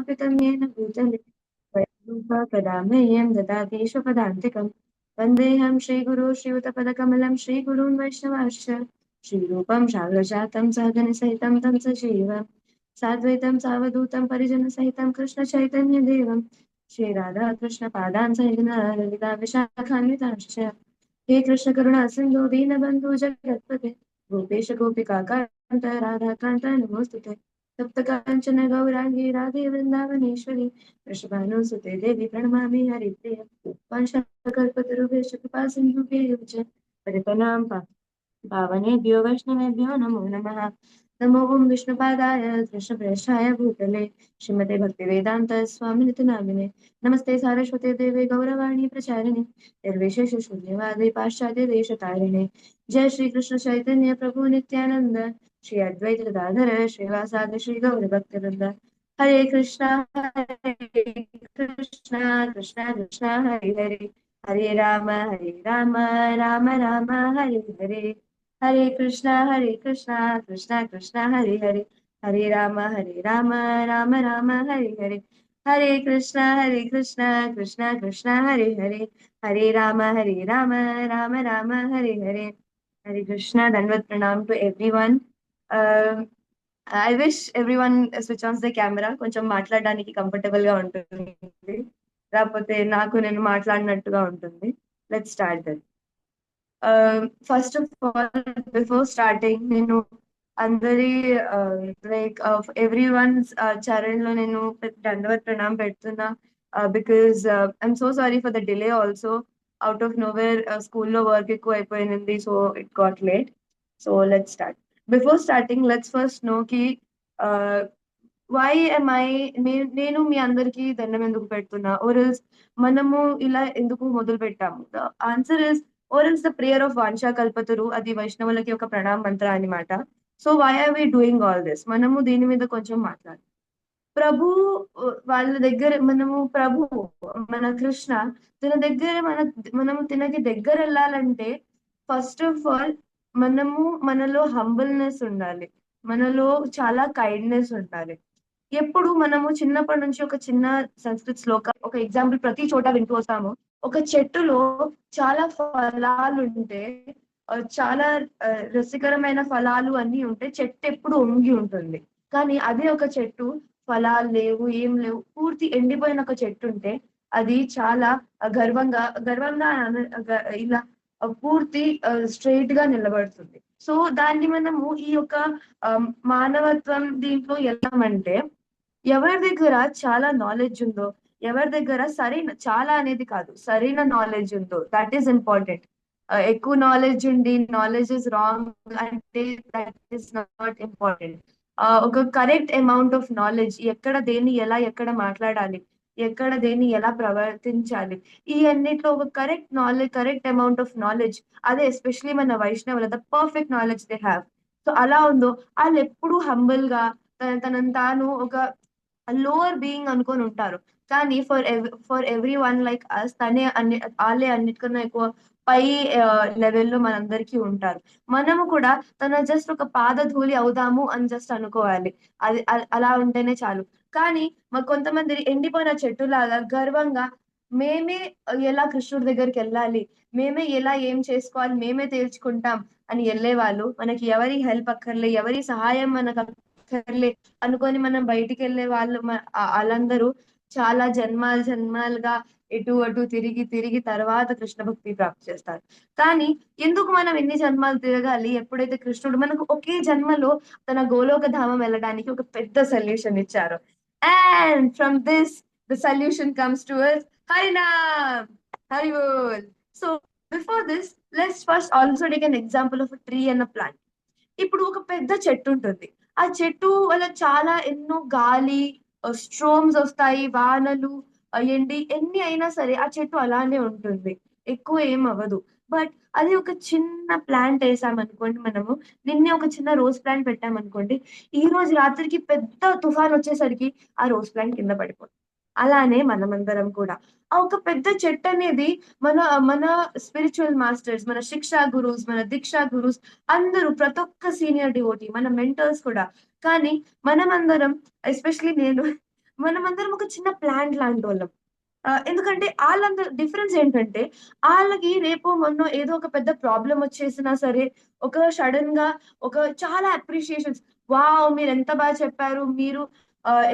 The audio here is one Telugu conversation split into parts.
स्थापितं येन भूतले कदा मह्यं ददाति स्वपदान्तिकम् वन्देऽहं श्रीगुरो श्रीयुतपदकमलं श्रीगुरून् वैष्णवाश्च श्रीरूपं शालजातं सहगणसहितं तं सजीवम् साद्वैतं सावधूतं परिजनसहितं कृष्णचैतन्यदेवं। श्रीराधा कृष्णपादान् सहिता विशाखान्विताश्च। हे कृष्णकरुणा, सिन्धु, दीनबन्धु, जगत्पते। गोपेश, गोपिका, कान्त राधाकान्त नमोऽस्तुते सप्तकाञ्चन સપ્તકાંચન ગૌરાંગી રાધે વૃંદાવનેશ્વરી વૃષભાનુસુતે દેવી પ્રણમામી હરિપ્રિય વંશકલ્પતરુભે શુકપાસિંધુભે યુજ પરિતનામ પાવનેભ્યો વૈષ્ણવેભ્યો નમો નમઃ नमो ओम विष्णुपादाय कृष्णप्रेषाय भूतले श्रीमते भक्तिवेदान्त स्वामिनिति नामिने नमस्ते सारस्वते देवे गौरवाणी प्रचारिणे। निर्विशेष शून्यवादे पाश्चात्य देश तारिणे जय श्री कृष्ण चैतन्य प्रभु नित्यानंद श्री अद्वैत गदाधर श्रीवासाद श्री गौर भक्तवृंद Hare Krishna Hare Krishna Krishna Krishna Hare Hare. Hare Ram Hare Ram Ram Ram Hare Hare. Hare Krishna Hare Krishna Krishna Krishna Hari Hari. Hare Rama Hare Rama Rama Rama Hari Hare. Hare Krishna Hare Krishna Krishna Krishna Hari Hare. Hare Rama Hare Rama Rama Rama Hari Hare. Hare Krishna dandavat pranam to one I wish everyone switch ons the camera కొంచెం మాట్లాడడానికి కంఫర్టబుల్గా ఉంటుంది. రాకపోతే నాకు నేను మాట్లాడినట్టుగా ఉంటుంది. Let start that first of all before starting నేను అందరి లైక్ ఎవ్రీ వన్ చరణ్లో నేను దండవత్ ప్రణామం పెడుతున్నా because I'm so sorry for the delay also out of nowhere స్కూల్లో వర్క్ ఎక్కువ అయిపోయింది so it got late so let start before starting let's first know కి వై ఎమ్ ఐ నేను మీ అందరికి దండం ఎందుకు పెడుతున్నా? ఓరల్స్ మనము ఇలా ఎందుకు మొదలు పెట్టాము the answer is orals the prayer of vancha kalpataru అది వైష్ణవులకి ఒక ప్రణామ మంత్ర అనమాట so why are we doing all this మనము దీని మీద కొంచెం మాట్లాడు ప్రభు వాళ్ళ దగ్గర మనము ప్రభు మన కృష్ణ తన దగ్గర మన మనము తినకి దగ్గర వెళ్ళాలంటే ఫస్ట్ ఆఫ్ ఆల్ మనము మనలో హంబుల్నెస్ ఉండాలి మనలో చాలా కైండ్నెస్ ఉండాలి ఎప్పుడు మనము చిన్నప్పటి నుంచి ఒక చిన్న సంస్కృత శ్లోక ఒక ఎగ్జాంపుల్ ప్రతి చోట వింటూ వస్తాము ఒక చెట్టులో చాలా ఫలాలు ఉంటే చాలా రసికరమైన ఫలాలు అన్ని ఉంటే చెట్టు ఎప్పుడు వంగి ఉంటుంది. కానీ అదే ఒక చెట్టు ఫలాలు లేవు ఏం లేవు పూర్తి ఎండిపోయిన ఒక చెట్టు ఉంటే అది చాలా గర్వంగా గర్వంగా ఇలా పూర్తి స్ట్రైట్గా నిలబడుతుంది. సో దాన్ని మనము ఈ యొక్క మానవత్వం దీంట్లో వెళ్ళామంటే ఎవరి దగ్గర చాలా నాలెడ్జ్ ఉందో ఎవరి దగ్గర సరైన చాలా అనేది కాదు సరైన నాలెడ్జ్ ఉందో దట్ ఈస్ ఇంపార్టెంట్ ఎక్కువ నాలెడ్జ్ ఉండి నాలెడ్జ్ ఇస్ రాంగ్ అంటే దట్ ఈస్ నాట్ ఇంపార్టెంట్ ఒక కరెక్ట్ అమౌంట్ ఆఫ్ నాలెడ్జ్ ఎక్కడ దేన్ని ఎలా ఎక్కడ మాట్లాడాలి ఎక్కడ దేన్ని ఎలా ప్రవర్తించాలి ఈ అన్నిట్లో ఒక correct knowledge correct amount of knowledge అదే ఎస్పెషలీ మన వైష్ణవుల the perfect knowledge they have so అలా ఉందో వాళ్ళు ఎప్పుడు హంబుల్గా తన తనను తాను ఒక లోవర్ బీయింగ్ అనుకొని ఉంటారు. కానీ for for everyone like us తనే అన్ని వాళ్ళే అన్నిటికన్నా ఎక్కువ పై లెవెల్లో మనందరికీ ఉంటారు. మనము కూడా తన జస్ట్ ఒక పాదధూళి అవుదాము అని జస్ట్ అనుకోవాలి. అది అలా ఉంటేనే చాలు. కానీ మా కొంతమంది ఎండిపోయిన చెట్టులాగా గర్వంగా మేమే ఎలా కృష్ణుడి దగ్గరికి వెళ్ళాలి? మేమే ఎలా ఏం చేసుకోవాలి? మేమే తేల్చుకుంటాం అని వెళ్ళే వాళ్ళు మనకి ఎవరి హెల్ప్ అక్కర్లే ఎవరి సహాయం మనకు అక్కర్లే అనుకొని మనం బయటికి వెళ్ళే వాళ్ళు వాళ్ళందరూ చాలా జన్మాలు జన్మాలుగా ఇటు అటు తిరిగి తిరిగి తర్వాత కృష్ణ భక్తి ప్రాప్తి చేస్తారు. కానీ ఎందుకు మనం ఎన్ని జన్మాలు తిరగాలి? ఎప్పుడైతే కృష్ణుడు మనకు ఒకే జన్మలో తన గోలోక ధామం వెళ్ళడానికి ఒక పెద్ద సొల్యూషన్ ఇచ్చారు. And from this the solution comes to us Harinam! Hari bol so before this let's first also take an example of tree and plant ఇప్పుడు ఒక పెద్ద చెట్టు ఉంటుంది. ఆ చెట్టు వల్ల చాలా ఎన్నో గాలి స్ట్రోమ్స్ వస్తాయి వానలు ఎండి ఎన్ని అయినా సరే ఆ చెట్టు అలానే ఉంటుంది. ఎక్కువ ఏం అవ్వదు. బట్ అది ఒక చిన్న ప్లాంట్ వేసామనుకోండి మనము. నిన్నే ఒక చిన్న రోజ్ ప్లాంట్ పెట్టామనుకోండి ఈ రోజు రాత్రికి పెద్ద తుఫాన్ వచ్చేసరికి ఆ రోజ్ ప్లాంట్ కింద పడిపోతుంది. అలానే మనమందరం కూడా. ఆ ఒక పెద్ద చెట్టు అనేది మన మన స్పిరిచువల్ మాస్టర్స్ మన శిక్షా గురుస్ మన దీక్షా గురుస్ అందరూ ప్రతి ఒక్క సీనియర్ డివోటీ మన మెంటర్స్ కూడా. కానీ మనమందరం ఎస్పెషలీ నేను మనమందరం ఒక చిన్న ప్లాంట్ లాంటి వాళ్ళం. ఎందుకంటే వాళ్ళందరూ డిఫరెన్స్ ఏంటంటే వాళ్ళకి రేపు మొన్న ఏదో ఒక పెద్ద ప్రాబ్లం వచ్చేసినా సరే ఒక సడన్గా ఒక చాలా అప్రిషియేషన్స్ వావ్ మీరు ఎంత బాగా చెప్పారు మీరు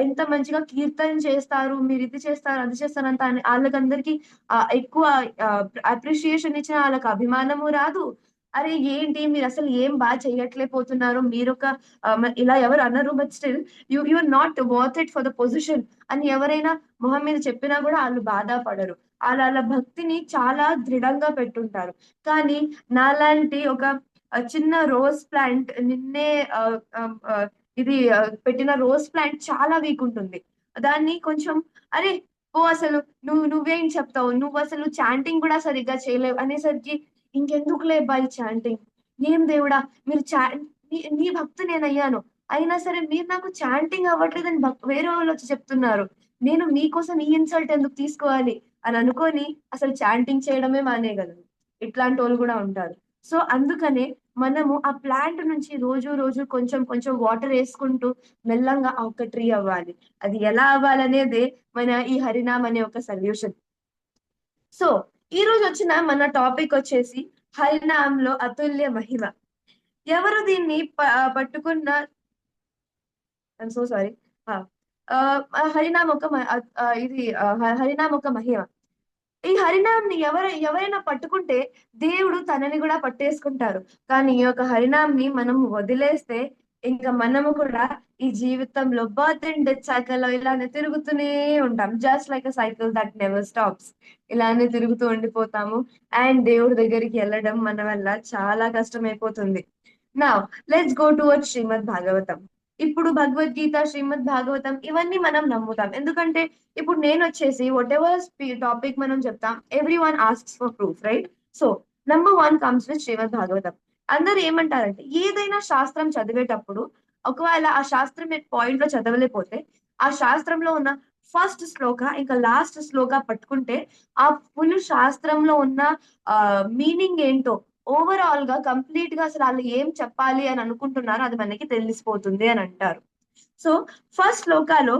ఎంత మంచిగా కీర్తన చేస్తారు మీరు ఇది చేస్తారు అది చేస్తారు అంత వాళ్ళకందరికి ఆ, ఎక్కువ అప్రిషియేషన్ ఇచ్చిన వాళ్ళకి అభిమానము రాదు. అరే ఏంటి? మీరు అసలు ఏం బాగా చేయట్లేకపోతున్నారు? మీరు ఒక ఇలా ఎవరు అన్నారు but still you you not worth it for the position అని ఎవరైనా మొహం మీద చెప్పినా కూడా వాళ్ళు బాధపడరు. వాళ్ళ వాళ్ళ భక్తిని చాలా దృఢంగా పెట్టుంటారు. కానీ నాలాంటి ఒక చిన్న రోజ్ ప్లాంట్ నిన్నే ఇది పెట్టిన రోజ్ ప్లాంట్ చాలా వీక్ ఉంటుంది. దాన్ని కొంచెం అరే ఓ అసలు నువ్వు నువ్వేం చెప్తావు? నువ్వు అసలు చాంటింగ్ కూడా సరిగ్గా చేయలేవు. అనేసరికి ఇంకెందుకులే బై చాంటింగ్? ఏం దేవుడా మీరు చా నీ నీ భక్తు నేను అయ్యాను అయినా సరే మీరు నాకు చాంటింగ్ అవ్వట్లేదని భక్- వేరే వాళ్ళు వచ్చి చెప్తున్నారు. నేను మీకోసం ఈ ఇన్సల్ట్ ఎందుకు తీసుకోవాలి? అని అనుకొని అసలు చాంటింగ్ చేయడమే మానేయగలను. ఇట్లాంటి వాళ్ళు కూడా ఉంటారు. సో అందుకనే మనము ఆ ప్లాంట్ నుంచి రోజు రోజు కొంచెం కొంచెం వాటర్ వేసుకుంటూ మెల్లంగా ఆ ఒక ట్రీ అవ్వాలి. అది ఎలా అవ్వాలనేదే మన ఈ హరినామ్ అనే ఒక సొల్యూషన్ సో ఈ రోజు వచ్చిన మన టాపిక్ వచ్చేసి హరినామంలో అతుల్య మహిమ. ఎవరు దీన్ని ప- పట్టుకున్న సో సారీ హరినామ్ ఒక ఆ, ఇది హరినామ హరినామ్ ఒక మహిమ. ఈ హరినామ్ని ఎవరు ఎవరైనా పట్టుకుంటే దేవుడు తనని కూడా పట్టేసుకుంటారు. కానీ ఈ యొక్క హరినామ్ని మనం వదిలేస్తే ఇంకా మనము కూడా ఈ జీవితంలో బర్త్ అండ్ డెత్ సైకిల్లో ఇలానే తిరుగుతూనే ఉంటాం. Just like a cycle that never stops ఇలానే తిరుగుతూ ఉండిపోతాము. అండ్ దేవుడి దగ్గరికి వెళ్ళడం మన వల్ల చాలా కష్టమైపోతుంది. నా let's go to word Shrimad Bhagavatam ఇప్పుడు భగవద్గీత శ్రీమద్ భాగవతం ఇవన్నీ మనం నమ్ముతాం. ఎందుకంటే ఇప్పుడు నేను వచ్చేసి వాట్ ఎవర్ టాపిక్ మనం చెప్తాం everyone asks for proof right so number one comes with Shrimad Bhagavatam. అందరు ఏమంటారంటే ఏదైనా శాస్త్రం చదివేటప్పుడు ఒకవేళ ఆ శాస్త్రం మీరు పాయింట్లో చదవలేకపోతే ఆ శాస్త్రంలో ఉన్న ఫస్ట్ శ్లోక ఇంకా లాస్ట్ శ్లోక పట్టుకుంటే ఆ ఫుల్ శాస్త్రంలో ఉన్న మీనింగ్ ఏంటో ఓవరాల్గా కంప్లీట్గా అసలు వాళ్ళు ఏం చెప్పాలి అని అనుకుంటున్నారో అది మనకి తెలిసిపోతుంది అని అంటారు. సో ఫస్ట్ శ్లోకాలో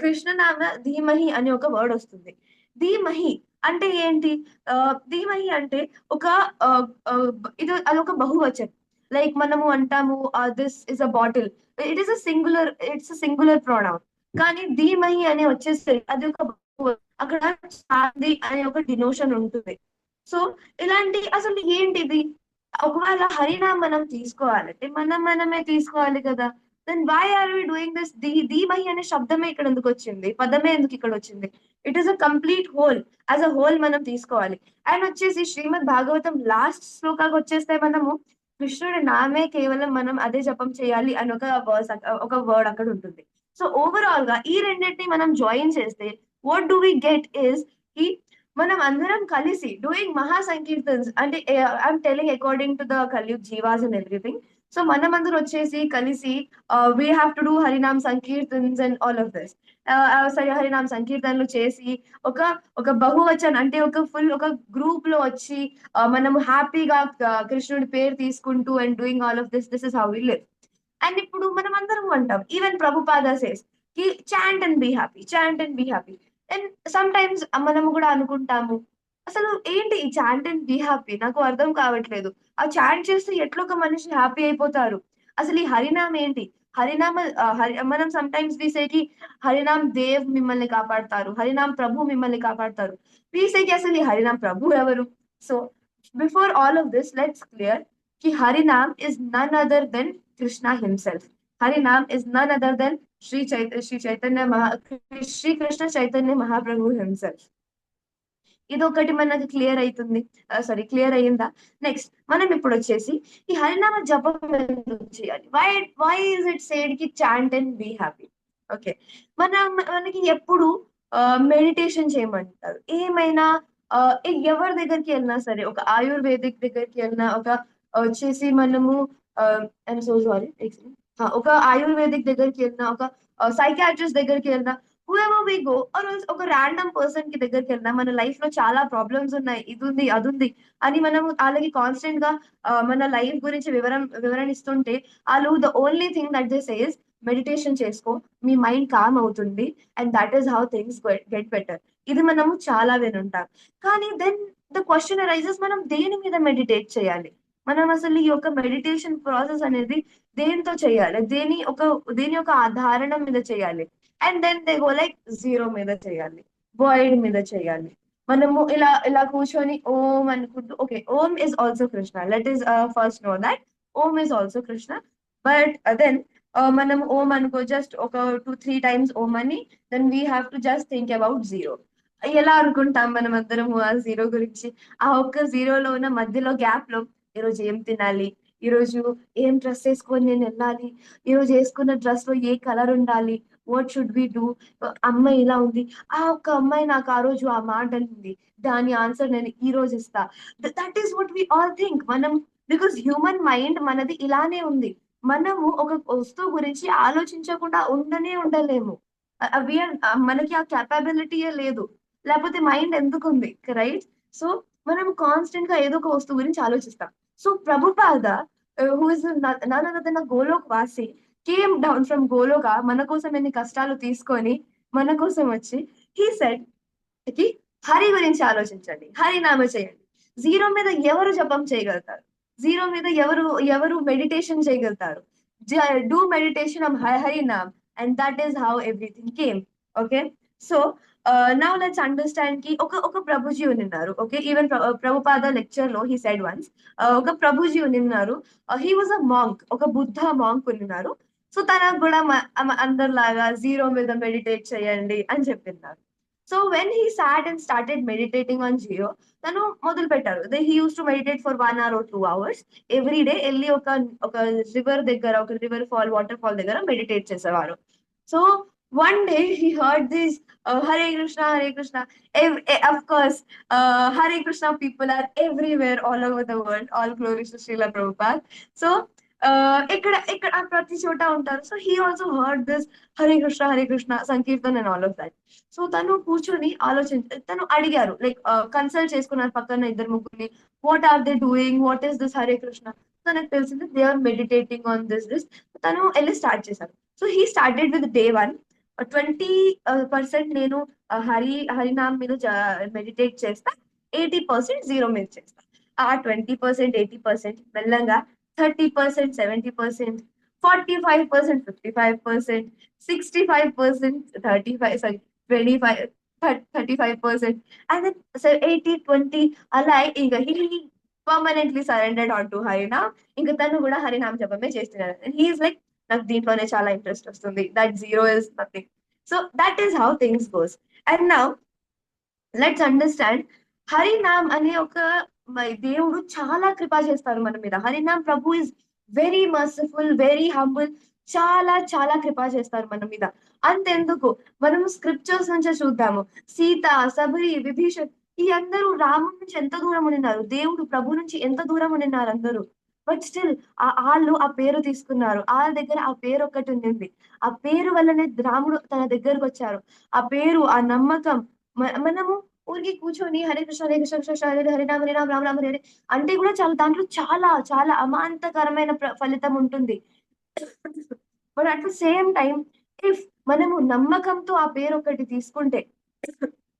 కృష్ణనామ ధీమహి అనే ఒక వర్డ్ వస్తుంది. ధీమహి అంటే ఏంటి? ఆ, ధీమహి అంటే ఒక ఇది అది ఇది అదొక బహువచనం. లైక్ మనము అంటాము this is a bottle it is a singular it's a singular pronoun కానీ ధీమహి అని వచ్చేసరికి అది ఒక అక్కడ చాంది అనే ఒక డినోషన్ ఉంటుంది. సో ఇలాంటి అసలు ఏంటిది? ఒకవేళ హరినా మనం తీసుకోవాలంటే మనం మనమే తీసుకోవాలి కదా. Then why are we doing this the ధీమహి అనే శబ్దమే ఇక్కడ ఎందుకు వచ్చింది? పదమే ఎందుకు ఇక్కడ వచ్చింది? It is a complete whole as a whole మనం తీసుకోవాలి. అండ్ వచ్చేసి శ్రీమద్ భాగవతం లాస్ట్ శ్లోకాకి వచ్చేస్తే మనము కృష్ణుడి నామే కేవలం మనం అదే జపం చేయాలి అని ఒక వర్స్ ఒక వర్డ్ అక్కడ ఉంటుంది. సో ఓవరాల్గా ఈ రెండింటిని మనం జాయిన్ చేస్తే వాట్ డూ వి గెట్ ఇస్కి మనం అందరం కలిసి డూయింగ్ మహా సంకీర్తన్స్ అంటే I'm telling according to the Kaliyug jivas and everything so మనం అందరూ వచ్చేసి కలిసి we have to do Harinam సంకీర్తన్స్ and all of this సరే హరినామ్ సంకీర్తనలు చేసి ఒక ఒక బహువచన్ అంటే ఒక ఫుల్ ఒక గ్రూప్లో వచ్చి uh, మనం హ్యాపీగా uh, కృష్ణుడి పేరు తీసుకుంటూ and doing all of this this is how we live and ఇప్పుడు మనం అందరం అంటాం even Prabhupada సేస్కి chant and be happy chant and be happy and sometimes మనము కూడా అనుకుంటాము. అసలు ఏంటి ఈ చాంట్ అండ్ బీ హ్యాపీ నాకు అర్థం కావట్లేదు. ఆ చాంట్ చేస్తే ఎట్లా ఒక మనిషి హ్యాపీ అయిపోతారు? అసలు ఈ హరినామ్ ఏంటి? హరినామ హరి మనం సమ్ టైమ్స్ వీసేకి హరినామ్ దేవ్ మిమ్మల్ని కాపాడతారు. హరినామ్ ప్రభు మిమ్మల్ని కాపాడతారు. వీసేకి అసలు ఈ హరినామ్ ప్రభు ఎవరు? So before all of this let's క్లియర్కి Harinam is none other than Krishna himself Harinam is none other than Shri చైత Shri Chaitanya మహా శ్రీకృష్ణ చైతన్య మహాప్రభు హిమ్సెల్ఫ్ ఇది ఒకటి మనకు క్లియర్ అవుతుంది సారీ క్లియర్ అయ్యిందా? నెక్స్ట్ మనం ఇప్పుడు వచ్చేసి ఈ హరినామ జపం చేయాలి? Why why is it సేడ్కి chant and be happy okay మన మనకి ఎప్పుడు మెడిటేషన్ చేయమంటారు. ఏమైనా ఎవరి దగ్గరికి వెళ్ళినా సరే ఒక ఆయుర్వేదిక్ దగ్గరికి వెళ్ళినా ఒక వచ్చేసి మనము ఐఎమ్ సో సారీ ఒక ఆయుర్వేదిక్ దగ్గరికి వెళ్ళినా ఒక సైకాట్రిస్ట్ దగ్గరికి వెళ్ళినా హూఎవర్ వి గో ఒక ర్యాండమ్ పర్సన్కి దగ్గరికి వెళ్ళినా మన లైఫ్లో చాలా ప్రాబ్లమ్స్ ఉన్నాయి ఇది ఉంది అది ఉంది అని మనం వాళ్ళకి కాన్స్టెంట్గా మన లైఫ్ గురించి వివరం వివరణ ఇస్తుంటే వాళ్ళు the only thing that this is meditation చేసుకో మీ మైండ్ కామ్ అవుతుంది and that is how things get better ఇది మనము చాలా వినుంటాం. కానీ దెన్ ద క్వశ్చన్ అరైజెస్ మనం దేని మీద మెడిటేట్ చేయాలి? మనం అసలు ఈ యొక్క మెడిటేషన్ ప్రాసెస్ అనేది దేనితో చేయాలి? దేని ఒక దేని యొక్క ఆధారణం మీద చేయాలి? And then they go like zero మీద చేయాలి. వాయిడ్ మీద చేయాలి. మనము ఇలా ఇలా కూర్చొని ఓం అనుకుంటూ okay Om is also Krishna let us first know that Om is also Krishna but then మనం ఓం అనుకో జస్ట్ ఒక టూ త్రీ టైమ్స్ ఓం అని then we have to just think about zero ఎలా అనుకుంటాం మనం అందరం ఆ జీరో గురించి? ఆ ఒక్క జీరోలో ఉన్న మధ్యలో గ్యాప్లో ఈరోజు ఏం తినాలి? ఈరోజు ఏం డ్రెస్ వేసుకొని నేను వెళ్ళాలి? ఈరోజు వేసుకున్న డ్రెస్లో ఏ కలర్ ఉండాలి? వాట్ షుడ్ బి డూ అమ్మాయి ఇలా ఉంది. ఆ ఒక్క అమ్మాయి నాకు ఆ రోజు ఆ మాట అంటుంది దాని ఆన్సర్ నేను ఈ రోజు ఇస్తా. That is what we all think మనం బికాస్ హ్యూమన్ మైండ్ మనది ఇలానే ఉంది. మనము ఒక వస్తువు గురించి ఆలోచించకుండా ఉండనే ఉండలేము. అవి మనకి ఆ కెపాబిలిటీయే లేదు. లేకపోతే మైండ్ ఎందుకు ఉంది రైట్ సో మనం కాన్స్టెంట్గా ఏదో ఒక వస్తువు గురించి ఆలోచిస్తాం. సో ప్రభుపాద హూ ఇస్ నన్న గోలోక్ వాసి కేమ్ డౌన్ ఫ్రమ్ గోలోక మన కోసం ఎన్ని కష్టాలు తీసుకొని మన కోసం వచ్చి హీ సెడ్కి హరి గురించి ఆలోచించండి హరి నామ చేయండి జీరో మీద ఎవరు జపం చేయగలుగుతారు జీరో మీద ఎవరు ఎవరు మెడిటేషన్ చేయగలుగుతారు do meditation of Hari Naam and that is how everything came okay so now let's అండర్స్టాండ్కి ఒక ఒక ప్రభుజీ ఉన్నారు ఓకే ఈవెన్ ప్రభుపాద లెక్చర్లో హీ సైడ్ వన్స్ ఒక ప్రభుజీ ఉన్నారు హీ వాజ్ అ మాంక్ ఒక బుద్ధ మాంక్ ఉన్నారు సో తనకు కూడా అందరిలాగా జీరో మీద మెడిటేట్ చేయండి అని చెప్పిన్నారు so when he sat and started meditating on Jio తను మొదలు పెట్టారు they he used to meditate for one hour two hours every day వెళ్ళి ఒక ఒక రివర్ దగ్గర ఒక రివర్ ఫాల్ వాటర్ ఫాల్ దగ్గర మెడిటేట్ చేసేవారు so one day he heard this uh, Hare Krishna, Hare Krishna. Ev- eh, of course, uh, Hare Krishna people are everywhere all over the world. All glory to Srila Prabhupada. So, uh, ఇక్కడ ఇక్కడ ప్రతి చోట ఉంటారు. So he also heard this Hare Krishna Hare Krishna sankirtan and all of that so తను కూర్చొని ఆలోచించ తను అడిగారు లైక్ కన్సల్ట్ uh, చేసుకున్నారు పక్కన ఇద్దరు ముగ్గురిని. What are they doing what is this Hare Krishna తనకు తెలిసింది they are meditating on this this తను వెళ్ళి స్టార్ట్ చేశారు. So he started with day one twenty percent నేను హరి హరినామ్ మీద మెడిటేట్ చేస్తా. ఎయిటీ పర్సెంట్ జీరో మీద చేస్తా. ఆ twenty percent eighty percent మెల్లంగా thirty percent seventy percent forty five percent fifty five percent sixty five percent thirty five sorry twenty five thirty five percent and then eighty twenty అలా ఇక he permanently surrendered on to Harinam. ఇంకా తను కూడా హరినామ్ జపమే చేస్తున్నారు హీఈస్ లైక్ నాకు దీంట్లోనే చాలా ఇంట్రెస్ట్ వస్తుంది. That zero is nothing so that is how things goes and now let's understand Harinam అనే ఒక దేవుడు చాలా కృపా చేస్తారు మన మీద. Harinam Prabhu is very merciful very humble చాలా చాలా కృపా చేస్తారు మన మీద. అంతెందుకు? మనం స్క్రిప్చర్స్ నుంచే చూద్దాము. సీత సబరి విభీషణ్ ఈ అందరూ రాముడి నుంచి ఎంత దూరం ఉన్నారు దేవుడు ప్రభు నుంచి ఎంత దూరం ఉన్నారు అందరూ? బట్ స్టిల్ వాళ్ళు ఆ పేరు తీసుకున్నారు. వాళ్ళ దగ్గర ఆ పేరు ఒకటి ఉంది ఆ పేరు వల్లనే రాముడు తన దగ్గరకు వచ్చారు. ఆ పేరు ఆ నమ్మకం మనము ఊరికి కూర్చొని హరే కృష్ణ హరే కృష్ణ కృష్ణ హరే హరినామ హరినామ రామ రామ హరే అంటే కూడా చాలా దాంట్లో చాలా చాలా అమాంతకరమైన ఫలితం ఉంటుంది. But at the same time if మనము నమ్మకంతో ఆ పేరు ఒకటి తీసుకుంటే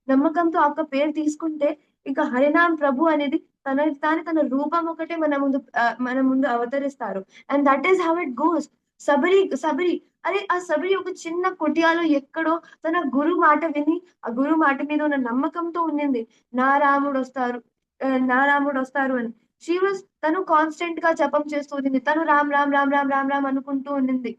నమ్మకంతో ఆ పేరు తీసుకుంటే ఇంకా హరినామ్ ప్రభు అనేది తన తాని తన రూపం ఒకటే మన ముందు మన ముందు అవతరిస్తారు. And that is how it goes Sabari Sabari అరే ఆ సబరి ఒక చిన్న కుటియాలో ఎక్కడో తన గురు మాట విని ఆ గురు మాట మీద ఉన్న నమ్మకంతో ఉండింది నా రాముడు వస్తారు నా రాముడు వస్తారు అని. షీ వాజ్ తను కాన్స్టెంట్గా జపం చేస్తూ ఉండింది తను రామ్ రామ్ రామ్ రామ్ రామ్ రామ్ అనుకుంటూ ఉండింది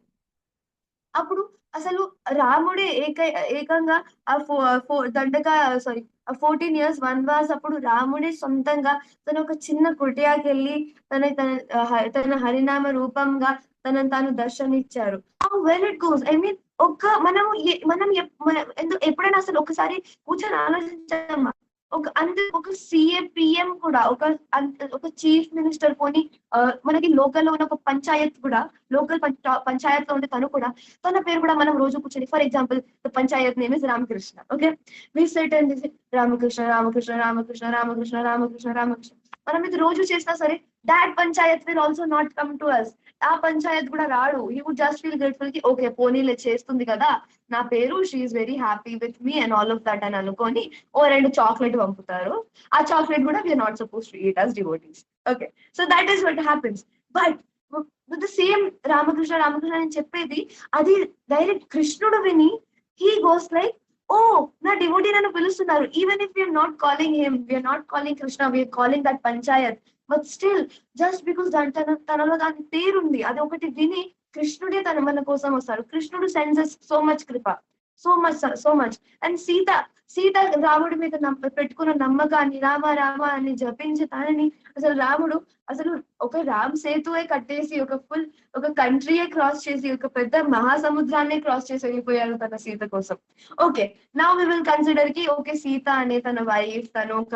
అప్పుడు అసలు రాముడే ఏక ఏకంగా ఆ ఫో ఫో దండక సారీ ఆ ఫోర్టీన్ ఇయర్స్ వన్వాస్ అప్పుడు రాముడే సొంతంగా తన ఒక చిన్న కుటియాకెళ్ళి తన తన తన హరినామ రూపంగా తనను తాను దర్శనిచ్చారు. Well it goes I mean ఒక్క మనము మనం ఎప్పుడైనా అసలు ఒకసారి కూర్చొని ఆలోచించామా? ఒక అంత ఒక సిఏ పిఎం కూడా ఒక ఒక చీఫ్ మినిస్టర్ పోని మనకి లోకల్లో ఉన్న ఒక పంచాయత్ కూడా లోకల్ పంచాయత్లో ఉండే తను కూడా తన పేరు కూడా మనం రోజు కూర్చొని for example panchayat name is Ramakrishna okay? We set and Ramakrishna Ramakrishna Ramakrishna Ramakrishna Ramakrishna Ramakrishna. మనం ఇది రోజు చేసినా సరే that panchayat will also not come to us ఆ పంచాయత్ కూడా రాడు. హీ వుడ్ జస్ట్ ఫీల్ గ్రేట్ఫుల్కి ఓకే పోనీలే చేస్తుంది కదా. నా పేరు she's very happy with me and all of that అని అనుకొని ఓ రెండు చాక్లెట్ పంపుతారు. ఆ చాక్లెట్ కూడా we're not suppose to eat us devotees okay so that is what happens but with the same Ramakrishna Ramakrishna అని చెప్పేది అది డైరెక్ట్ కృష్ణుడు విని హీ గోస్ లైక్ ఓ నా డివోటీ నన్ను పిలుస్తున్నారు. Even if you're not calling him we're not calling Krishna we're calling that panchayat. But still just because దాని తన తనలో దాని పేరుంది అది ఒకటి విని కృష్ణుడే తన మన కోసం వస్తారు కృష్ణుడు senses so much Krupa. So much so much and Sita Sita రాముడి మీద పెట్టుకున్న నమ్మకాన్ని రామ రామ అని జపించి తనని అసలు రాముడు అసలు ఒక రామ్ సేతువే కట్టేసి ఒక ఫుల్ ఒక కంట్రీయే క్రాస్ చేసి ఒక పెద్ద మహాసముద్రాన్ని క్రాస్ చేసి వెళ్ళిపోయారు తన సీత కోసం. ఓకే నా వి విల్ కన్సిడర్కి ఓకే సీత అనే తన వైఫ్ తను ఒక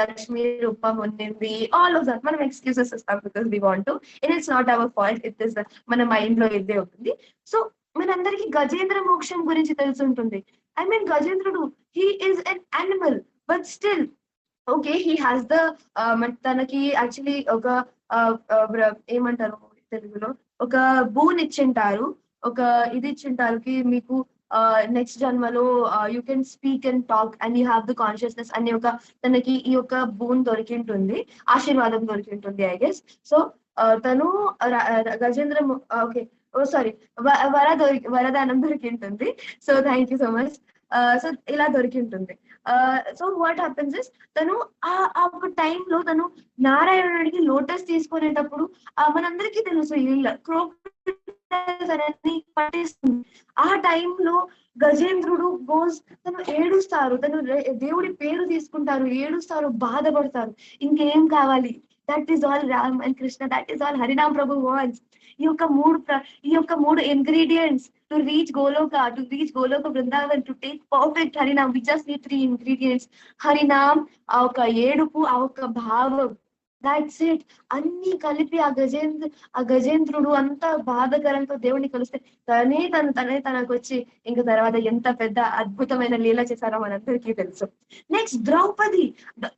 లక్ష్మి రూపం ఉండింది. ఆల్ ఆఫ్ దట్ మనం ఎక్స్క్యూజెస్ ఇస్తాం because we want to it it's not our fault it is మన మైండ్లో ఇదే ఉంటుంది. సో మనందరికి గజేంద్ర మోక్షం గురించి తెలిసి ఉంటుంది. ఐ మీన్ గజేంద్రుడు he is an animal but still okay he has the తనకి యాక్చువల్లీ ఒక ఏమంటారు తెలుగులో? ఒక బూన్ ఇచ్చింటారు. ఒక ఇది ఇచ్చింటారు. కి మీకు నెక్స్ట్ జన్మలో you can speak and talk and you have the consciousness అనే ఒక తనకి ఈ యొక్క బూన్ దొరికింటుంది ఆశీర్వాదం దొరికింటుంది ఐ గెస్ సో తను గజేంద్ర ఓకే ఓ సారీ వర దొరికి వరదానం దొరికింటుంది. So thank you so much so ఇలా దొరికింటుంది. సో వాట్ హ్యాపెన్స్ ఇస్ తను ఆ ఒక టైంలో తను నారాయణుడికి లోటస్ తీసుకునేటప్పుడు మనందరికీ తెలుసు ఇలా క్రోకటైల్స్ పట్టేస్తుంది. ఆ టైంలో గజేంద్రుడు గోస్ తను ఏడుస్తారు. తను దేవుడి పేరు తీసుకుంటారు. ఏడుస్తారు బాధపడతారు. ఇంకేం కావాలి? That is all Ram and Krishna that is all Harinam Prabhu once ఈ యొక్క మూడు ఈ యొక్క మూడు ingredients to reach Goloka to reach Goloka Vrindavan to take perfect Harinam we just need three ingredients Harinam ఆ ఒక ఏడుపు ఆ ఒక భావం. దాట్స్ ఇట్ అన్ని కలిపి ఆ గజేంద్ర ఆ గజేంద్రుడు అంత బాధకరంతో దేవుడిని కలిస్తే తనే తను తనే తనకు వచ్చి ఇంకా తర్వాత ఎంత పెద్ద అద్భుతమైన లీల చేశారో మనందరికీ తెలుసు. నెక్స్ట్ ద్రౌపది.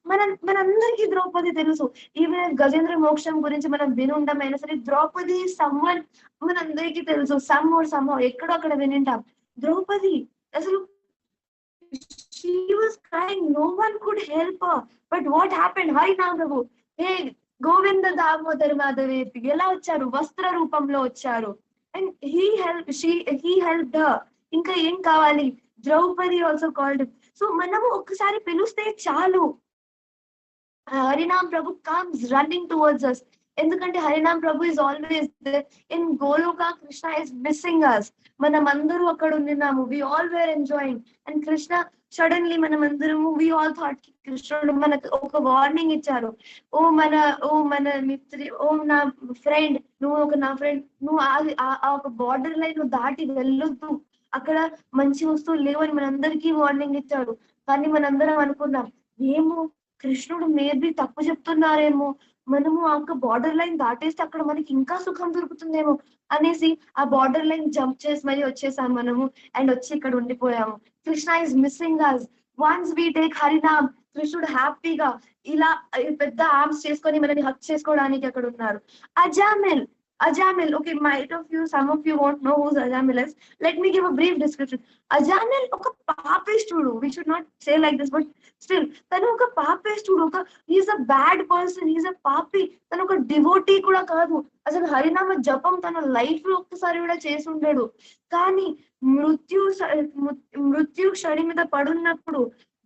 మన మనందరికీ ద్రౌపది తెలుసు. ఈవెన్ గజేంద్ర మోక్షం గురించి మనం వినుండమైనా సరే ద్రౌపది సమ్మన్ మనందరికీ తెలుసు. సమ్ or సమ్ ఎక్కడో అక్కడ వినింటాం. ద్రౌపది అసలు she was crying. No one could help her. But what happened? Harinam హే గోవింద దామోదర్ మాధవేతి ఎలా వచ్చారు? వస్త్ర రూపంలో వచ్చారు. And he help she he help ఇంకా ఏం కావాలి? ద్రౌపది ఆల్సో కాల్డ్ సో మనము ఒక్కసారి పిలుస్తే చాలు. Harinam Prabhu comes running towards us ఎందుకంటే Harinam Prabhu is always in Goloka Krishna is missing us మనం అందరూ అక్కడ ఉన్నాము we all were enjoying and Krishna suddenly మనం అందరము వి ఆల్ థాట్ కృష్ణుడు మనకు ఒక వార్నింగ్ ఇచ్చారు. ఓ మన ఓ మన మిత్రి ఓ నా ఫ్రెండ్ నువ్వు ఒక నా ఫ్రెండ్ నువ్వు ఆ- ఆ ఒక బార్డర్ లైన్ నువ్వు దాటి వెళ్ళొద్దు. అక్కడ మంచి వస్తువులు లేవని మనందరికీ వార్నింగ్ ఇచ్చాడు. కానీ మనందరం అనుకున్నాం ఏమో కృష్ణుడు మేబీ తప్పు చెప్తున్నారేమో మనము ఆ బార్డర్ లైన్ దాటేస్తే అక్కడ మనకి ఇంకా సుఖం దొరుకుతుందేమో అనేసి ఆ బార్డర్ లైన్ జంప్ చేసి మరీ వచ్చేసాం మనము అండ్ వచ్చి ఇక్కడ ఉండిపోయాము. Krishna is missing us once we take Harinam కృష్ణుడు హ్యాపీగా ఇలా పెద్ద ఆర్మ్స్ చేసుకొని మనని హక్ చేసుకోవడానికి అక్కడ ఉన్నారు. Ajamil Ajamil okay might of you some of you want know who's Ajamil is let me give a brief description Ajamil ఒక పాపిష్టుడు we should not say like this but still తను ఒక పాపిష్టుడు ఒక is a bad person is a papi తను ఒక డివోటీ కూడా కాదు అసలు హరినామ జపం తన లైఫ్లో ఒక్కసారి కూడా చేసి ఉండడు కానీ మృత్యు స- ము- మృత్యు క్షణి మీద పడున్నప్పుడు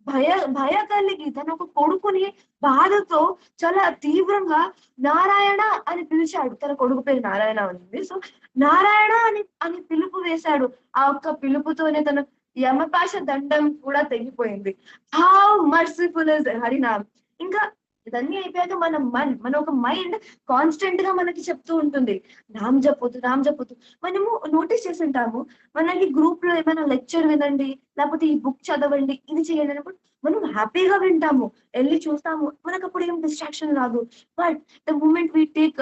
భయ భయ కలిగి తన ఒక కొడుకుని బాధతో చాలా తీవ్రంగా నారాయణ అని పిలిచాడు. తన కొడుకు పేరు నారాయణ ఉంది సో నారాయణ అని అని పిలుపు వేశాడు. ఆ ఒక్క పిలుపుతోనే తన యమపాష దండం కూడా తెగిపోయింది. How merciful is Harinam. ఇంకా ఇదన్నీ అయిపోయాక మన మన్ మన ఒక మైండ్ కాన్స్టెంట్గా మనకి చెప్తూ ఉంటుంది. రామ్ జపోతు రామ్ జపోతు. మనము నోటీస్ చేసి ఉంటాము. మనకి గ్రూప్లో ఏమైనా లెక్చర్ వినండి లేకపోతే ఈ బుక్ చదవండి ఇది చేయండి అన్నప్పుడు మనం హ్యాపీగా వింటాము. వెళ్ళి చూస్తాము. మనకు అప్పుడు ఏం డిస్ట్రాక్షన్ రాదు. But the moment we take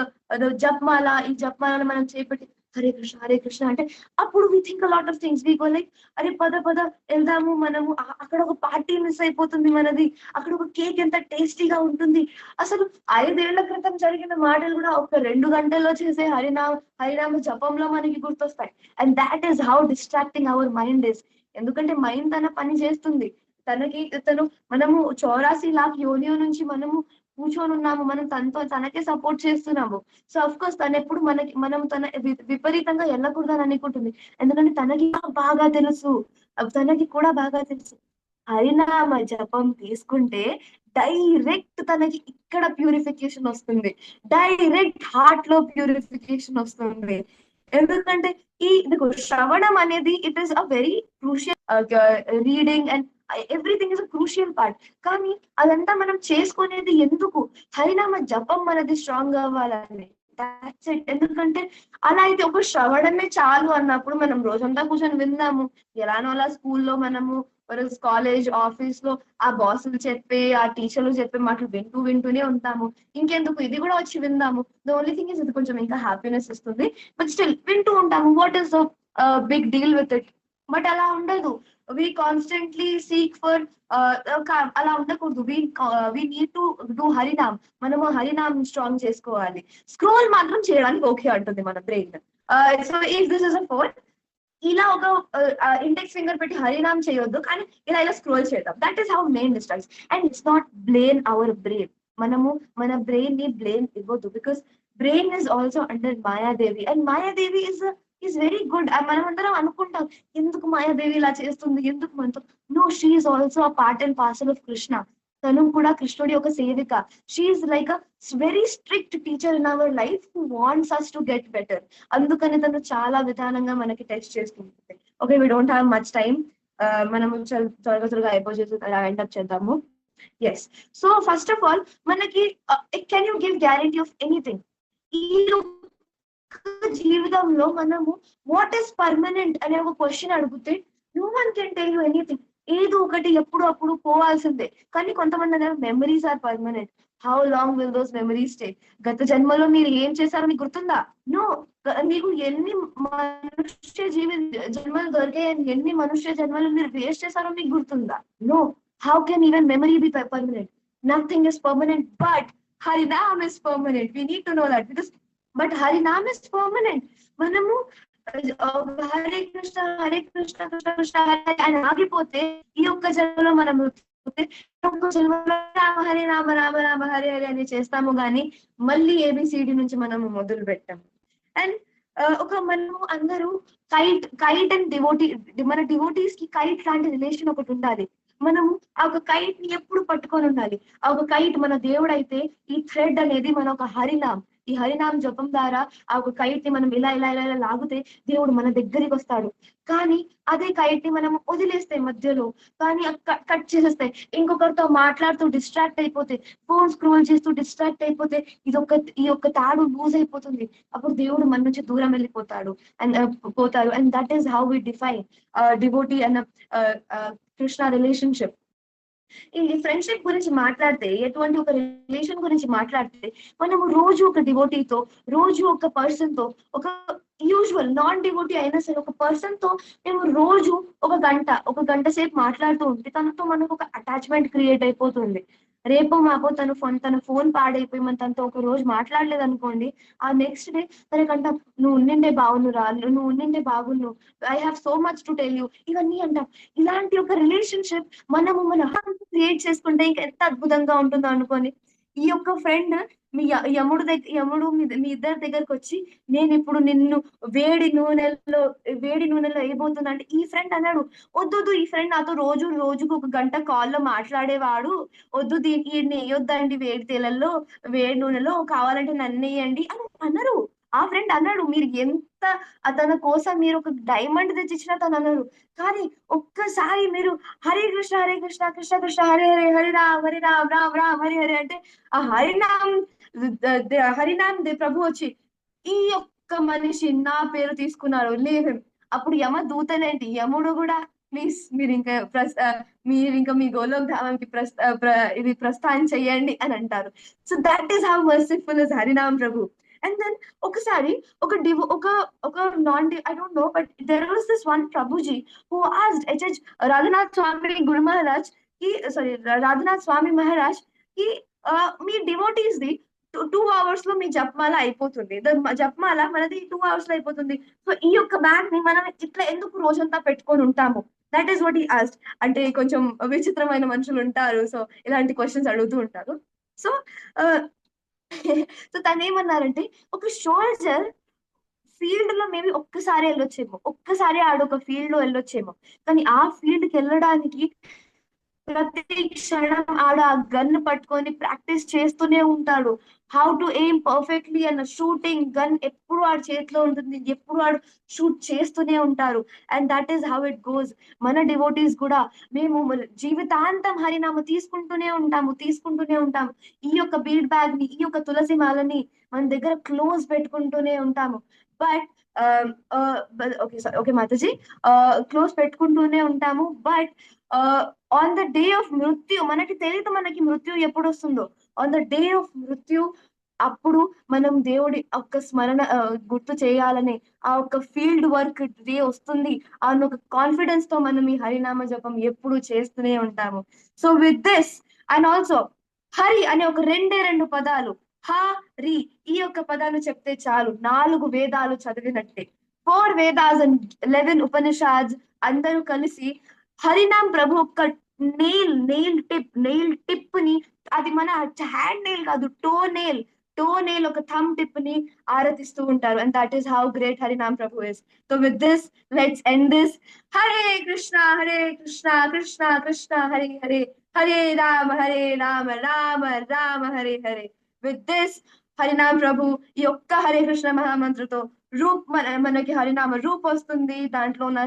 japmala ఈ జప్మాలను మనం చేపట్టి హరే కృష్ణ హరే కృష్ణ అంటే అప్పుడు we think lot of things we go like అరే పద పద వెళ్దాము మనము. అక్కడ ఒక పార్టీ మిస్ అయిపోతుంది మనది. అక్కడ ఒక కేక్ ఎంత టేస్టీగా ఉంటుంది. అసలు ఐదేళ్ళ క్రితం జరిగిన మాటలు కూడా ఒక రెండు గంటల్లో చేసే హరినామ హరినామ జపంలో మనకి గుర్తొస్తాయి. And that is how distracting our mind is ఎందుకంటే మైండ్ తన పని చేస్తుంది. తనకి తను మనము చౌరాసి లాక్ యోనియో నుంచి మనము కూర్చొని ఉన్నాము మనం తనతో తనకే సపోర్ట్ చేస్తున్నాము. సో అఫ్ కోర్స్ తను ఎప్పుడు మనకి మనం తన విపరీతంగా వెళ్ళకూడదని అనుకుంటుంది ఎందుకంటే తనకి బాగా తెలుసు. తనకి కూడా బాగా తెలుసు. హరినామ జపం తీసుకుంటే డైరెక్ట్ తనకి ఇక్కడ ప్యూరిఫికేషన్ వస్తుంది. డైరెక్ట్ హార్ట్లో ప్యూరిఫికేషన్ వస్తుంది. ఎందుకంటే ఈ శ్రవణం అనేది it is a very crucial reading and everything is a crucial part కానీ అదంతా మనం చేసుకునేది ఎందుకు? హరినామ జపం మనది స్ట్రాంగ్ అవ్వాలని దాట్స్ ఇట్ ఎందుకంటే అలా అయితే ఒక శ్రవణమే చాలు అన్నప్పుడు మనం రోజంతా కూర్చొని విందాము. ఎలానో అలా స్కూల్లో మనము కాలేజ్ ఆఫీస్లో ఆ బాసులు చెప్పే ఆ టీచర్లు చెప్పే మాటలు వింటూ వింటూనే ఉంటాము. ఇంకెందుకు? ఇది కూడా వచ్చి విందాము. ద ఓన్లీ థింగ్ ఇస్ ఇది కొంచెం ఇంకా హ్యాపీనెస్ ఇస్తుంది. బట్ స్టిల్ వింటూ ఉంటాము. What is the big deal with it but అలా ఉండదు. వి కాన్స్టెంట్లీ సీక్ ఫర్ అలా ఉండకూడదు. We we need to do Harinam మనము హరినామ్ స్ట్రాంగ్ చేసుకోవాలి. స్క్రోల్ మాత్రం చేయడానికి ఓకే అంటుంది మన brain so if this is a phone ఇలా ఒక uh, uh, ఇండెక్స్ ఫింగర్ పెట్టి హరినామ్ చేయొద్దు. కానీ ఇలా ఇలా స్క్రోల్ చేద్దాం. That is how mind distracts and it's not blame our brain మనము మన బ్రెయిన్ని బ్లేమ్ ఇవ్వద్దు because brain is also under Mayadevi and Mayadevi is is very good మనం అందరం అనుకుంటాం ఎందుకు మాయాదేవి ఇలా చేస్తుంది? ఎందుకు మనతో? No she's also a part and parcel of Krishna తను కూడా కృష్ణుడి ఒక సేవిక. She's like a very strict teacher in our life who wants us to get better అందుకని తను చాలా విధానంగా మనకి టెస్ట్ చేస్తుంది okay we don't have much time మనము చల్- త్వరగా త్వరగా అయిపోయేసి ఎండప్ చేద్దాము. Yes so first of all మనకి can you give guarantee of anything ఈ జీవితంలో మనము వాట్ ఈస్ పర్మనెంట్ అనే ఒక క్వశ్చన్ అడిగితే no one can tell you anything ఏదో ఒకటి ఎప్పుడు అప్పుడు పోవాల్సిందే. కానీ కొంతమంది అన్నారు memories are permanent how long will those memories stay గత జన్మలో మీరు ఏం చేశారో మీకు గుర్తుందా? నో మీకు ఎన్ని మనుష్య జీవి జన్మలు దొరికాయని ఎన్ని మనుష్య జన్మలు మీరు వేస్ట్ చేశారో మీకు గుర్తుందా? No how can even memory be permanent nothing is permanent but Harinam is permanent we need to know that because but Harinam is permanent మనము హరే కృష్ణ హరే కృష్ణ కృష్ణ కృష్ణ హరే అని ఆగిపోతే ఈ ఒక్క జన్మలో మనం ఒక్క జన్మలో రామ హరే రామ రామ రామ హరే హరే అని చేస్తాము గాని మళ్ళీ ఏబిసిడి నుంచి మనము మొదలు పెట్టాము అండ్ ఒక మనము అందరూ కైట్ కైట్ అండ్ డివోటీ మన డివోటీస్కి కైట్ లాంటి రిలేషన్ ఒకటి ఉండాలి మనము ఆ ఒక కైట్ని ఎప్పుడు పట్టుకొని ఉండాలి ఆ ఒక కైట్ మన దేవుడైతే ఈ థ్రెడ్ అనేది మన ఒక హరినామ్ ఈ హరినామ జపం ద్వారా ఆ ఒక కైట్ని మనం ఇలా ఇలా ఇలా ఇలా లాగితే దేవుడు మన దగ్గరికి వస్తాడు. కానీ అదే కైట్ని మనం వదిలేస్తే మధ్యలో కానీ కట్ చేసేస్తే ఇంకొకరితో మాట్లాడుతూ డిస్ట్రాక్ట్ అయిపోతే ఫోన్ స్క్రోల్ చేస్తూ డిస్ట్రాక్ట్ అయిపోతే ఇది ఒక ఈ యొక్క తాడు లూజ్ అయిపోతుంది. అప్పుడు దేవుడు మన నుంచి దూరం వెళ్ళిపోతాడు. అండ్ పోతారు and that is how we define devotee అన్న కృష్ణ రిలేషన్షిప్ ఈ ఫ్రెండ్షిప్ గురించి మాట్లాడితే ఎటువంటి ఒక రిలేషన్ గురించి మాట్లాడితే మనము రోజు ఒక డివోటీతో రోజు ఒక పర్సన్తో ఒక యూజువల్ నాన్ డివోటీ అయినా సరే ఒక పర్సన్తో మేము రోజు ఒక గంట ఒక గంట సేపు మాట్లాడుతూ ఉంటే తనతో మనకు ఒక అటాచ్మెంట్ క్రియేట్ అయిపోతుంది. రేపో మాపో తను ఫోన్ తన ఫోన్ పాడైపోయి మనం తనతో ఒక రోజు మాట్లాడలేదు అనుకోండి ఆ నెక్స్ట్ డే తనకంట నువ్వు ఉండిండే బాగున్నురా నువ్వు ఉండిండే బాగున్ను I have so much to tell you ఇవన్నీ అంటాం. ఇలాంటి ఒక రిలేషన్షిప్ మనము మన క్రియేట్ చేసుకుంటే ఇంకా ఎంత అద్భుతంగా ఉంటుందో అనుకోని ఈ యొక్క ఫ్రెండ్ మీ యముడు దగ్గర యముడు మీ ఇద్దరి దగ్గరకు వచ్చి నేను ఇప్పుడు నిన్ను వేడి నూనెలో వేడి నూనెలో వేయబోతున్నా అంటే ఈ ఫ్రెండ్ అన్నాడు వద్దు వద్దు, ఈ ఫ్రెండ్ నాతో రోజు రోజుకు ఒక గంట కాల్లో మాట్లాడేవాడు. వద్దు దీనికి ఈయన్ని వేయొద్దండి వేడి తేలల్లో వేడి నూనెలో కావాలంటే నన్ను వేయండి అని అన్నారు. ఆ ఫ్రెండ్ అన్నాడు మీరు ఎంత తన కోసం మీరు ఒక డైమండ్ తెచ్చిచ్చిన తను అన్నారు కానీ ఒక్కసారి మీరు హరే కృష్ణ హరే కృష్ణ కృష్ణ కృష్ణ హరే హరే హరి రామ్ హరి రామ్ రామ్ రామ్ హరి హరి అంటే ఆ హరినామ్ హరినామ్ దే ప్రభు వచ్చి ఈ ఒక్క మనిషి నా పేరు తీసుకున్నారు లేవు అప్పుడు యమ దూతలేంటి? యముడు కూడా ప్లీజ్ మీరు ఇంకా ప్రస్ మీరు ఇంకా మీ గోలోక్ ధామంకి ఇది ప్రస్థానం చెయ్యండి అని అంటారు. So that is how merciful is Harinam Prabhu. And then ఒకసారి ఒక డివో ఒక ఒక non I don't know but there was this one Prabhuji who asked HH Radhanath Swami Guru మహారాజ్కి సారీ రాధనాథ్ స్వామి మహారాజ్కి మీ డివోటీస్ ది టూ అవర్స్లో మీ జపమాల అయిపోతుంది. జపమాల మనది టూ అవర్స్లో అయిపోతుంది. సో ఈ యొక్క బ్యాగ్ని మనం ఇట్లా ఎందుకు రోజంతా పెట్టుకొని ఉంటాము? దట్ ఈస్ వాట్ ఈ ఆస్ట్ అంటే కొంచెం విచిత్రమైన మనుషులు ఉంటారు. సో ఇలాంటి క్వశ్చన్స్ అడుగుతూ ఉంటారు. సో uh, సో తను ఏమన్నారంటే ఒక సోల్జర్ ఫీల్డ్లో మేబీ ఒక్కసారి వెళ్ళొచ్చేమో ఒక్కసారి ఆడొక ఫీల్డ్లో వెళ్ళొచ్చేమో కానీ ఆ ఫీల్డ్కి వెళ్ళడానికి ప్రతి క్షణం ఆడ ఆ గన్ పట్టుకొని ప్రాక్టీస్ చేస్తూనే ఉంటాడు. హౌ టు ఎయిమ్ పర్ఫెక్ట్లీ అన్న షూటింగ్ గన్ ఎప్పుడు ఆడ చేతిలో ఉంటుంది ఎప్పుడు ఆడు షూట్ చేస్తూనే ఉంటారు. And that is how it goes మన డివోటీస్ కూడా మేము మన జీవితాంతం హరినామ తీసుకుంటూనే ఉంటాము తీసుకుంటూనే ఉంటాము. ఈ యొక్క బీడ్ బ్యాగ్ని ఈ యొక్క తులసి మాలని మన దగ్గర క్లోజ్ పెట్టుకుంటూనే ఉంటాము. But okay okay Mataji close పెట్టుకుంటూనే ఉంటాము. But on the day of mrityu మనకి తెలియదు మనకి మృత్యు ఎప్పుడు వస్తుందో ఆన్ ద డే ఆఫ్ మృత్యు అప్పుడు మనం దేవుడి ఒక్క స్మరణ uh, గుర్తు చేయాలని ఆ ఒక్క ఫీల్డ్ వర్క్ డే వస్తుంది. అన్న ఒక కాన్ఫిడెన్స్తో మనం ఈ హరినామ జపం ఎప్పుడు చేస్తూనే ఉంటాము. So with this and also Hari అనే ఒక రెండే రెండు పదాలు హ రి ఈ యొక్క పదాలు చెప్తే చాలు. నాలుగు వేదాలు చదివినట్టే. Four Vedas and eleven Upanishads అందరూ కలిసి హరినామ్ ప్రభు ఒక్క నెయిల్ నెయిల్ టిప్ నెయిల్ టిప్ని అది మన హ్యాండ్ నెయిల్ కాదు టో నెయిల్. టో నెయిల్ ఒక థమ్ టిప్ని ఆరాధిస్తూ ఉంటారు. And that is how great Harinam Prabhu is so with this let's end this Hare Krishna Hare Krishna Krishna Krishna Hare Hare. Hare Rama Hare Rama Rama Rama Hare Hare. With this Harinam Prabhu ఈ ఒక్క హరే కృష్ణ మహామంత్రతో రూప్ మన మనకి హరినామ రూప్ వస్తుంది దాంట్లో ఉన్న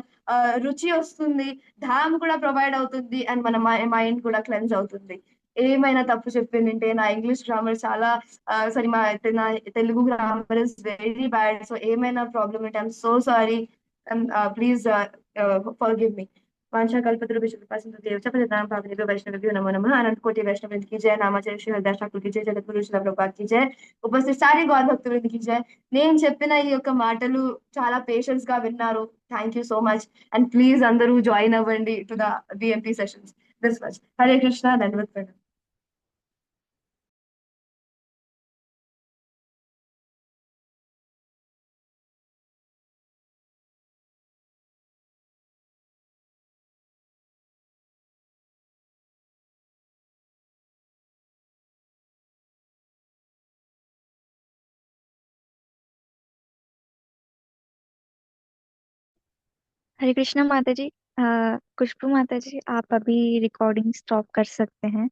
రుచి వస్తుంది ధామ్ కూడా ప్రొవైడ్ అవుతుంది అండ్ మన మైండ్ కూడా క్లెన్స్ అవుతుంది. ఏమైనా తప్పు చెప్పిందంటే నా ఇంగ్లీష్ గ్రామర్ చాలా సారీ మా నా Telugu grammar is very bad so ఏమైనా ప్రాబ్లమ్ ఉంటే I'm so sorry please forgive me वांछा कल्पतरु विपासित देव चपदाम पावनी वैष्णव नमो नमः अनंत कोटि वैष्णव वृंद की जय नामाचार्य श्री हरिदास ठाकुर की जय जगत गुरु శ్రీ ప్రభుపాద్ की जय ఉపస్థిత సారి గౌర్ భక్త వృంద్ की जय నేను చెప్పిన ఈ యొక్క మాటలు చాలా పేషెన్స్ గా విన్నారు thank you so much and please అందరూ జాయిన్ అవ్వండి to the BMP sessions this much Hare Krishna ధన్యవాద్ Hare Krishna माता जी खुशबू माता जी आप अभी रिकॉर्डिंग स्टॉप कर सकते हैं।